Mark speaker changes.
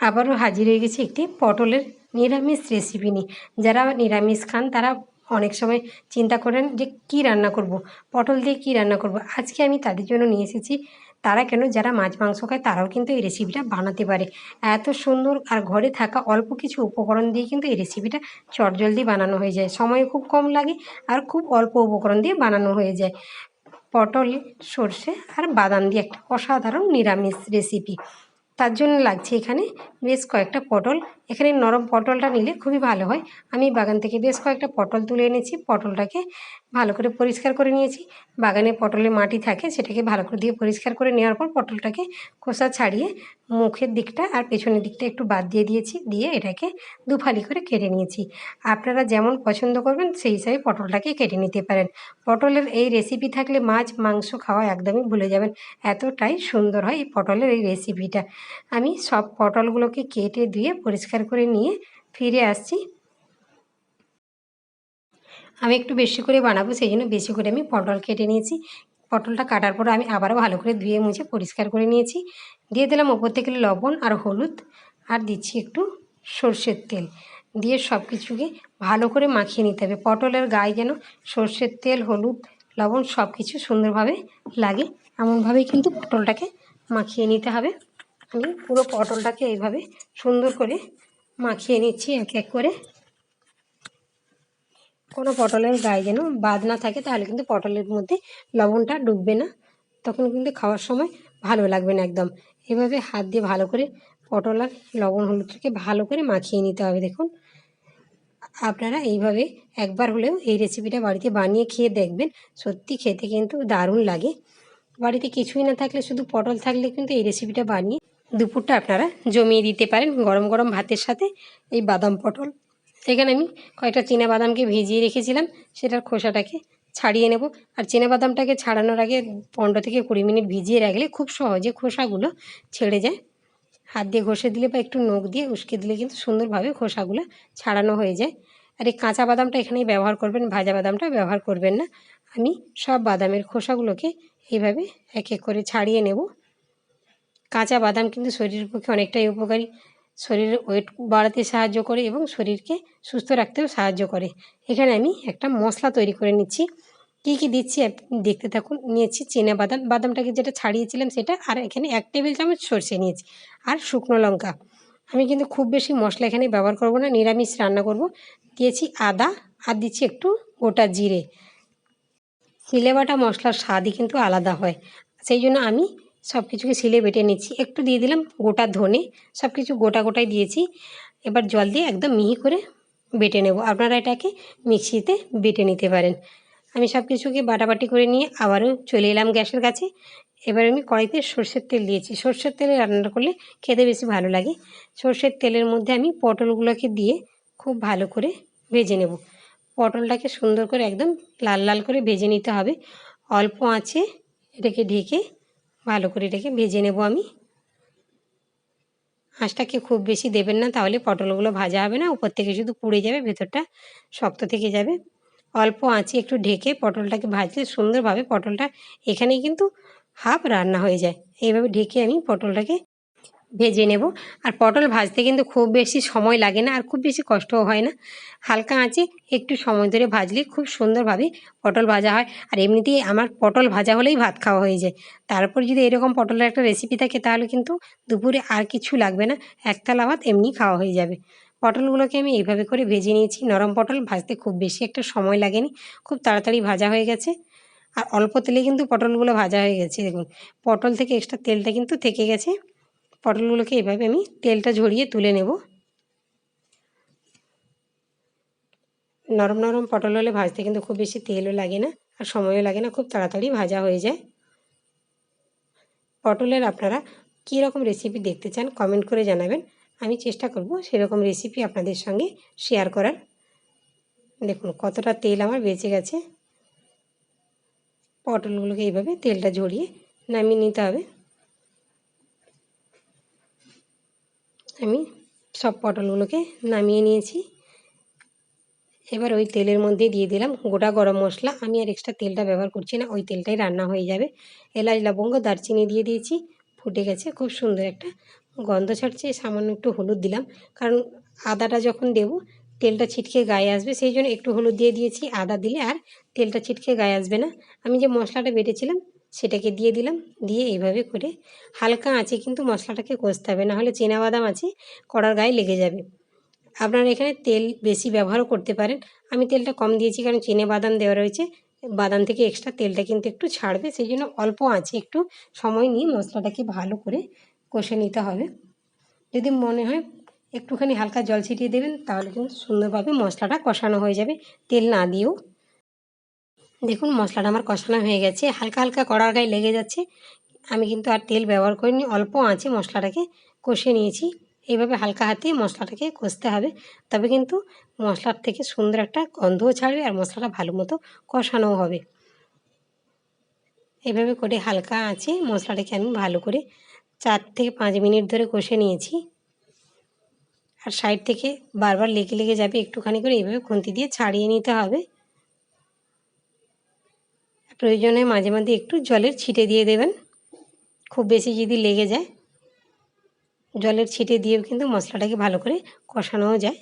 Speaker 1: আবারও হাজির হয়ে গেছি একটি পটলের নিরামিষ রেসিপি নিয়ে। যারা নিরামিষ খান, তারা অনেক সময় চিন্তা করেন যে কী রান্না করব, পটল দিয়ে কী রান্না করব। আজকে আমি তাদের জন্য নিয়ে এসেছি। তারা কেন, যারা মাছ, মাংস খায়, তারাও কিন্তু এই রেসিপিটা বানাতে পারে। এত সুন্দর আর ঘরে থাকা অল্প কিছু উপকরণ দিয়ে কিন্তু এই রেসিপিটা চটজলদি বানানো হয়ে যায়। সময় খুব কম লাগে আর খুব অল্প উপকরণ দিয়ে বানানো হয়ে যায়। পটল, সর্ষে আর বাদাম দিয়ে একটা অসাধারণ নিরামিষ রেসিপি তার জন্য লাগছে এখানে বেশ কয়েকটা পটল এখানে নরম পটলটা নিলে খুবই ভালো হয়। আমি বাগান থেকে বেশ কয়েকটা পটল তুলে এনেছি। পটলটাকে ভালো করে পরিষ্কার করে নিয়েছি। বাগানে পটলে মাটি থাকে, সেটাকে ভালো করে দিয়ে পরিষ্কার করে নেওয়ার পর পটলটাকে খোসা ছাড়িয়ে মুখের দিকটা আর পেছনের দিকটা একটু বাদ দিয়ে দিয়েছি, দিয়ে এটাকে দুফালি করে কেটে নিয়েছি। আপনারা যেমন পছন্দ করবেন, সেই হিসাবে পটলটাকে কেটে নিতে পারেন। পটলের এই রেসিপি থাকলে মাছ, মাংস খাওয়া একদমই ভুলে যাবেন। এতটাই সুন্দর হয় এই পটলের এই রেসিপিটা আমি সব পটলগুলোকে কেটে দিয়ে পরিষ্কার করে নিয়ে ফিরে আসছি। আমি একটু বেশি করে বানাবো, সেই জন্য বেশি করে আমি পটল কেটে নিয়েছি। পটলটা কাটার পর আমি আবারও ভালো করে ধুয়ে মুছে পরিষ্কার করে নিয়েছি। দিয়ে দিলাম ওপর থেকে লবণ আর হলুদ আর দিচ্ছি একটু সর্ষের তেল। দিয়ে সব কিছুকে ভালো করে মাখিয়ে নিতে হবে। পটলের গায়ে যেন সর্ষের তেল, হলুদ, লবণ সব কিছু সুন্দরভাবে লাগে, এমনভাবেই কিন্তু পটলটাকে মাখিয়ে নিতে হবে। আমি পুরো পটলটাকে এইভাবে সুন্দর করে মাখিয়ে নিচ্ছি এক এক করে। কোনো পটলের গায়ে যেন বাদ না থাকে, তাহলে কিন্তু পটলের মধ্যে লবণটা ডুববে না। তখন কিন্তু খাওয়ার সময় ভালো লাগবে না একদম। এভাবে হাত দিয়ে ভালো করে পটল আর লবণ হলুদটাকে ভালো করে মাখিয়ে নিতে হবে, দেখুন। আপনারা এইভাবে একবার হলেও এই রেসিপিটা বাড়িতে বানিয়ে খেয়ে দেখবেন। সত্যি খেতে কিন্তু দারুণ লাগে। বাড়িতে কিছুই না থাকলে, শুধু পটল থাকলে কিন্তু এই রেসিপিটা বানিয়ে দুপুরটা আপনারা জমিয়ে দিতে পারেন গরম গরম ভাতের সাথে এই বাদাম পটল। এখানে আমি কয়েকটা চীনা বাদামকে ভিজিয়ে রেখেছিলাম, সেটার খোসাটাকে ছাড়িয়ে নেব। আর চীনা বাদামটাকে ছাড়ানোর আগে পনেরো থেকে কুড়ি মিনিট ভিজিয়ে রাখলে খুব সহজে খোসাগুলো ছেড়ে যায়। হাত দিয়ে ঘষে দিলে বা একটু নখ দিয়ে উস্কে দিলে কিন্তু সুন্দরভাবে খোসাগুলো ছাড়ানো হয়ে যায়। আর এই কাঁচা বাদামটা এখানেই ব্যবহার করবেন, ভাজা বাদামটা ব্যবহার করবেন না। আমি সব বাদামের খোসাগুলোকে এইভাবে এক এক করে ছাড়িয়ে নেব। কাঁচা বাদাম কিন্তু শরীরের পক্ষে অনেকটাই উপকারী। শরীরের ওয়েট বাড়াতে সাহায্য করে এবং শরীরকে সুস্থ রাখতেও সাহায্য করে। এখানে আমি একটা মশলা তৈরি করে নিচ্ছি। কী কী দিচ্ছি দেখতে থাকুন। নিয়েছি চেনা বাদাম। বাদামটাকে যেটা ছাড়িয়েছিলাম সেটা আর এখানে এক টেবিল চামচ সর্ষে নিয়েছি আর শুকনো লঙ্কা। আমি কিন্তু খুব বেশি মশলা এখানে ব্যবহার করব না, নিরামিষ রান্না করব। দিয়েছি আদা আর দিচ্ছি একটু গোটা জিরে। সিলে বাটা মশলার স্বাদই কিন্তু আলাদা হয়। সেই জন্য আমি সব কিছুকে সিলে বেটে নিচ্ছি। একটু দিয়ে দিলাম গোটা ধনে সব কিছু গোটা গোটাই দিয়েছি। এবার জল দিয়ে একদম মিহি করে বেটে নেব। আপনারা এটাকে মিক্সিতে বেটে নিতে পারেন। আমি সব কিছুকে বাটাবাটি করে নিয়ে আবারও চলে এলাম গ্যাসের কাছে। এবার আমি কড়াইতে সর্ষের তেল দিয়েছি। সর্ষের তেলে রান্না করলে খেতে বেশি ভালো লাগে। সর্ষের তেলের মধ্যে আমি পটলগুলোকে দিয়ে খুব ভালো করে ভেজে নেব। পটলটাকে সুন্দর করে একদম লাল লাল করে ভেজে নিতে হবে। অল্প আঁচে এটাকে ঢেকে ভালো করে এটাকে ভেজে নেব আমি। আঁচটাকে খুব বেশি দেবেন না, তাহলে পটলগুলো ভাজা হবে না, উপর থেকে শুধু পুড়ে যাবে, ভেতরটা শক্ত থেকে যাবে। অল্প আঁচে একটু ঢেকে পটলটাকে ভাজলে সুন্দরভাবে পটলটা এখানেই কিন্তু হাফ রান্না হয়ে যায়। এইভাবে ঢেকে আমি পটলটাকে ভেজে নেব। আর পটল ভাজতে কিন্তু খুব বেশি সময় লাগে না আর খুব বেশি কষ্টও হয় না। হালকা আঁচে একটু সময় ধরে ভাজলে খুব সুন্দরভাবে পটল ভাজা হয়। আর এমনিতেই আমার পটল ভাজা হলেই ভাত খাওয়া হয়ে যায়। তারপর যদি এরকম পটলের একটা রেসিপি থাকে তাহলে কিন্তু দুপুরে আর কিছু লাগবে না। একতলা ভাত এমনি খাওয়া হয়ে যাবে। পটলগুলোকে আমি এইভাবে করে ভেজে নিয়েছি। নরম পটল ভাজতে খুব বেশি একটা সময় লাগেনি। খুব তাড়াতাড়ি ভাজা হয়ে গেছে। আর অল্প তেলে কিন্তু পটলগুলো ভাজা হয়ে গেছে। দেখুন, পটল থেকে এক্সট্রা তেলটা কিন্তু থেকে গেছে। পটলগুলোকে এভাবে আমি তেলটা ঝরিয়ে তুলে নেব। নরম নরম পটল হলে ভাজতে কিন্তু খুব বেশি তেলও লাগে না আর সময়ও লাগে না, খুব তাড়াতাড়ি ভাজা হয়ে যায়। পটলের আপনারা কী রকম রেসিপি দেখতে চান কমেন্ট করে জানাবেন। আমি চেষ্টা করব সেরকম রেসিপি আপনাদের সঙ্গে শেয়ার করার। দেখুন কতটা তেল আমার বেঁচে গেছে। পটলগুলোকে এইভাবে তেলটা ঝরিয়ে নামিয়ে নিতে হবে। আমি সব পটলগুলোকে নামিয়ে নিয়েছি। এবার ওই তেলের মধ্যে দিয়ে দিলাম গোটা গরম মশলা। আমি আর এক্সট্রা তেলটা ব্যবহার করছি না, ওই তেলটাই রান্না হয়ে যাবে। এলাচ, লবঙ্গ, দারচিনি দিয়ে দিয়েছি, ফুটে গেছে, খুব সুন্দর একটা গন্ধ ছাড়ছে। সামান্য একটু হলুদ দিলাম, কারণ আদাটা যখন দেবো, তেলটা ছিটকে গায়ে আসবে, সেই জন্য একটু হলুদ দিয়ে দিয়েছি। আদা দিলে আর তেলটা ছিটকে গায়ে আসবে না। আমি যে মশলাটা বেটেছিলাম সেটাকে দিয়ে দিলাম। দিয়ে এইভাবে করে হালকা আঁচে কিন্তু মশলাটাকে কষতে হবে। নাহলে বাদাম আছে, কড়ার গায়ে লেগে যাবে। আপনারা এখানে তেল বেশি ব্যবহারও করতে পারেন। আমি তেলটা কম দিয়েছি কারণ চিনে বাদাম দেওয়া রয়েছে। বাদাম থেকে এক্সট্রা তেলটা কিন্তু একটু ছাড়বে। সেই জন্য অল্প আঁচে একটু সময় নিয়ে মশলাটাকে ভালো করে কষে নিতে হবে। যদি মনে হয় একটুখানি হালকা জল ছিটিয়ে দেবেন, তাহলে কিন্তু সুন্দরভাবে মশলাটা কষানো হয়ে যাবে। তেল না দিয়েও দেখুন, মশলাটা আমার কষানো হয়ে গেছে। হালকা হালকা কড়ার গায়ে লেগে যাচ্ছে। আমি কিন্তু আর তেল ব্যবহার করিনি, অল্প আঁচে মশলাটাকে কষে নিয়েছি। এইভাবে হালকা হাতে মশলাটাকে কষতে হবে। তবে কিন্তু মশলার থেকে সুন্দর একটা গন্ধও ছাড়বে আর মশলাটা ভালো মতো কষানোও হবে। এভাবে করে হালকা আঁচে মশলাটাকে আমি ভালো করে চার থেকে পাঁচ মিনিট ধরে কষে নিয়েছি। আর সাইড থেকে বারবার লেগে লেগে যাবে একটুখানি করে, এইভাবে খুন্তি দিয়ে ছাড়িয়ে নিতে হবে। প্রয়োজনে মাঝে মাঝে একটু জলের ছিটে দিয়ে দেবেন। খুব বেশি যদি লেগে যায়, জলের ছিটে দিয়েও কিন্তু মশলাটাকে ভালো করে কষানোও যায়।